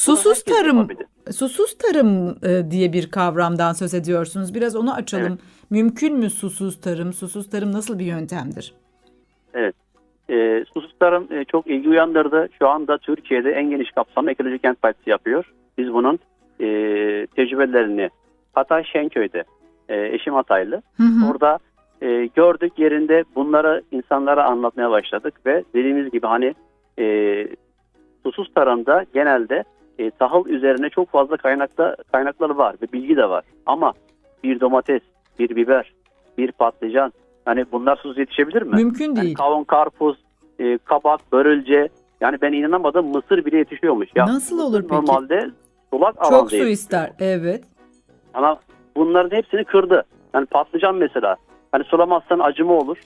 Susuz tarım, yapabilir. susuz tarım e, diye bir kavramdan söz ediyorsunuz. Biraz onu açalım. Mümkün mü susuz tarım? Susuz tarım nasıl bir yöntemdir? Evet. E, susuz tarım e, çok ilgi uyandırdı. Şu anda Türkiye'de en geniş kapsamlı ekolojik kent partisi yapıyor. Biz bunun e, tecrübelerini Hatay Şenköy'de, e, eşim Hataylı. Hı hı. Orada e, gördük yerinde bunları insanlara anlatmaya başladık ve dediğimiz gibi hani e, susuz tarımda genelde e, tahıl üzerine çok fazla kaynakta kaynakları var ve bilgi de var. Ama bir domates, bir biber, bir patlıcan hani bunlar susuz yetişebilir mi? Mümkün Yani değil. kavun, karpuz, e, kabak, börülce yani ben inanamadım mısır bile yetişiyormuş. Ya, Nasıl olur peki? Normalde sulak alanda Çok su ister. Evet. Ama bunların hepsini kırdı. Yani patlıcan mesela. Hani sulamazsan acıma olur.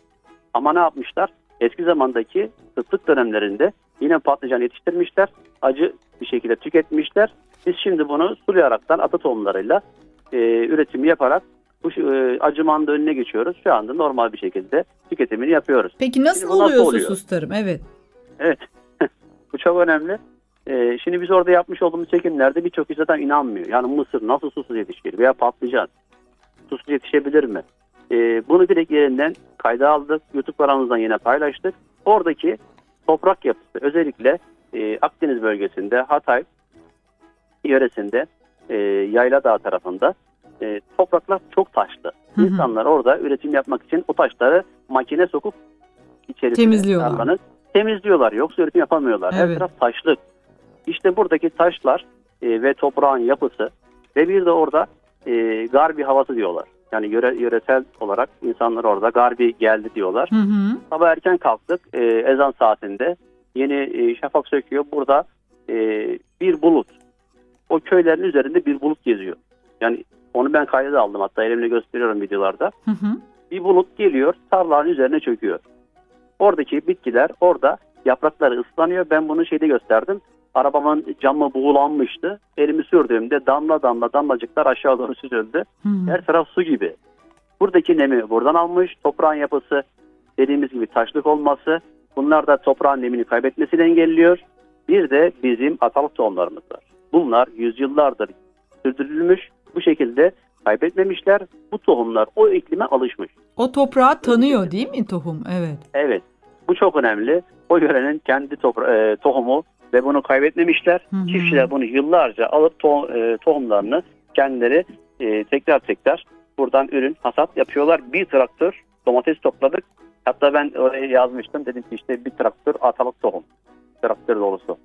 Ama ne yapmışlar? Eski zamandaki kıtlık dönemlerinde yine patlıcan yetiştirmişler. Acı bir şekilde tüketmişler. Biz şimdi bunu sulayaraktan ata tohumlarıyla e, üretimi yaparak bu e, acımanın önüne geçiyoruz. Şu anda normal bir şekilde tüketimini yapıyoruz. Peki nasıl bu nasıl oluyor oluyor? susuz tarım? Evet. Evet. Bu çok önemli. Ee, şimdi biz orada yapmış olduğumuz çekimlerde birçok kişi zaten inanmıyor. Yani mısır nasıl susuz yetişir veya patlıcan susuz yetişebilir mi? Ee, bunu direkt yerinden kayda aldık. YouTube kanalımızdan yine paylaştık. Oradaki toprak yapısı özellikle e, Akdeniz bölgesinde Hatay yöresinde e, Yayla Dağı tarafında e, topraklar çok taşlı. Hı hı. İnsanlar orada üretim yapmak için o taşları makine sokup içerisine Temizliyorlar. tarlanın temizliyorlar. Yoksa üretim yapamıyorlar. Her Evet. taraf taşlık. İşte buradaki taşlar e, ve toprağın yapısı ve bir de orada e, garbi havası diyorlar. Yani yöre, yöresel olarak insanlar orada garbi geldi diyorlar. Hı hı. Sabah erken kalktık e, ezan saatinde. Yeni e, şafak söküyor. Burada e, bir bulut. O köylerin üzerinde bir bulut geziyor. Yani onu ben kayda da aldım. Hatta elimle gösteriyorum videolarda. Hı hı. Bir bulut geliyor tarlanın üzerine çöküyor. Oradaki bitkiler orada yaprakları ıslanıyor. Ben bunu şeyde gösterdim. Arabamın camı buğulanmıştı. Elimi sürdüğümde damla damla damlacıklar aşağı doğru süzüldü. Hı hı. Her taraf su gibi. Buradaki nemi buradan almış. Toprağın yapısı dediğimiz gibi taşlık olması. Bunlar da toprağın nemini kaybetmesini engelliyor. Bir de bizim atalık tohumlarımız var. Bunlar yüzyıllardır sürdürülmüş. Bu şekilde kaybetmemişler. Bu tohumlar o iklime alışmış. O toprağı tanıyor değil mi tohum? Evet. Evet. Bu çok önemli. O yörenin kendi topra- e, tohumu ve bunu kaybetmemişler. Hı hı. Çiftçiler bunu yıllarca alıp to- e, tohumlarını kendileri e, tekrar tekrar buradan ürün hasat yapıyorlar. Bir traktör domates topladık. Hatta ben oraya yazmıştım. Dedim ki işte bir traktör atalık tohum. Traktör dolusu.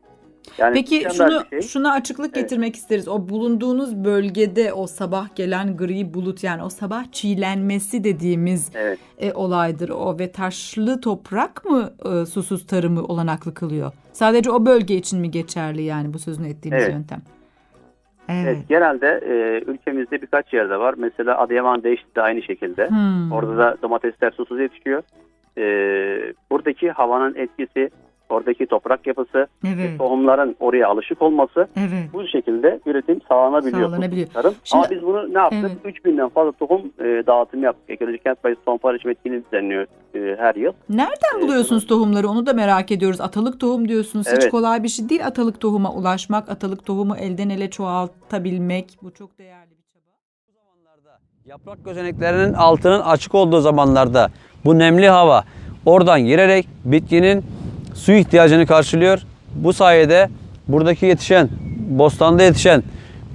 Yani Peki şunu şey. şuna açıklık Evet. getirmek isteriz. O bulunduğunuz bölgede o sabah gelen gri bulut yani o sabah çiğlenmesi dediğimiz Evet. e, olaydır o ve taşlı toprak mı e, susuz tarımı olanaklı kılıyor? Sadece o bölge için mi geçerli yani bu sözünü ettiğiniz Evet. yöntem? Evet. Evet. Genelde e, ülkemizde birkaç yerde var. Mesela Adıyaman Değişti de aynı şekilde. Hmm. Orada da domatesler susuz yetişiyor. Ee, buradaki havanın etkisi, oradaki toprak yapısı, Evet. tohumların oraya alışık olması Evet. bu şekilde üretim sağlanabiliyor. Sağlanabiliyor. Tarım. Şimdi- Ama biz bunu ne yaptık? Evet. 3000'den fazla tohum e, dağıtım yaptık. Ekolojik Kent Bayisi Tohum Paylaşım Etkinliği düzenliyor e, her yıl. Nereden Ee, buluyorsunuz tohumları? Onu da merak ediyoruz. Atalık tohum diyorsunuz. Hiç Evet. kolay bir şey değil atalık tohuma ulaşmak, atalık tohumu elden ele çoğaltabilmek. Bu çok değerli bir çaba. zamanlarda yaprak gözeneklerinin altının açık olduğu zamanlarda bu nemli hava oradan girerek bitkinin su ihtiyacını karşılıyor. Bu sayede buradaki yetişen, bostanda yetişen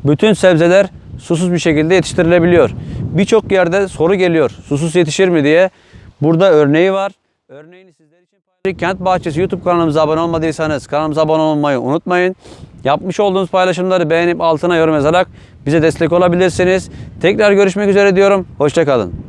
bütün sebzeler susuz bir şekilde yetiştirilebiliyor. Birçok yerde soru geliyor. Susuz yetişir mi diye. Burada örneği var. Örneğini sizler için paylaştık. Kent Bahçesi YouTube kanalımıza abone olmadıysanız kanalımıza abone olmayı unutmayın. Yapmış olduğunuz paylaşımları beğenip altına yorum yazarak bize destek olabilirsiniz. Tekrar görüşmek üzere diyorum. Hoşçakalın.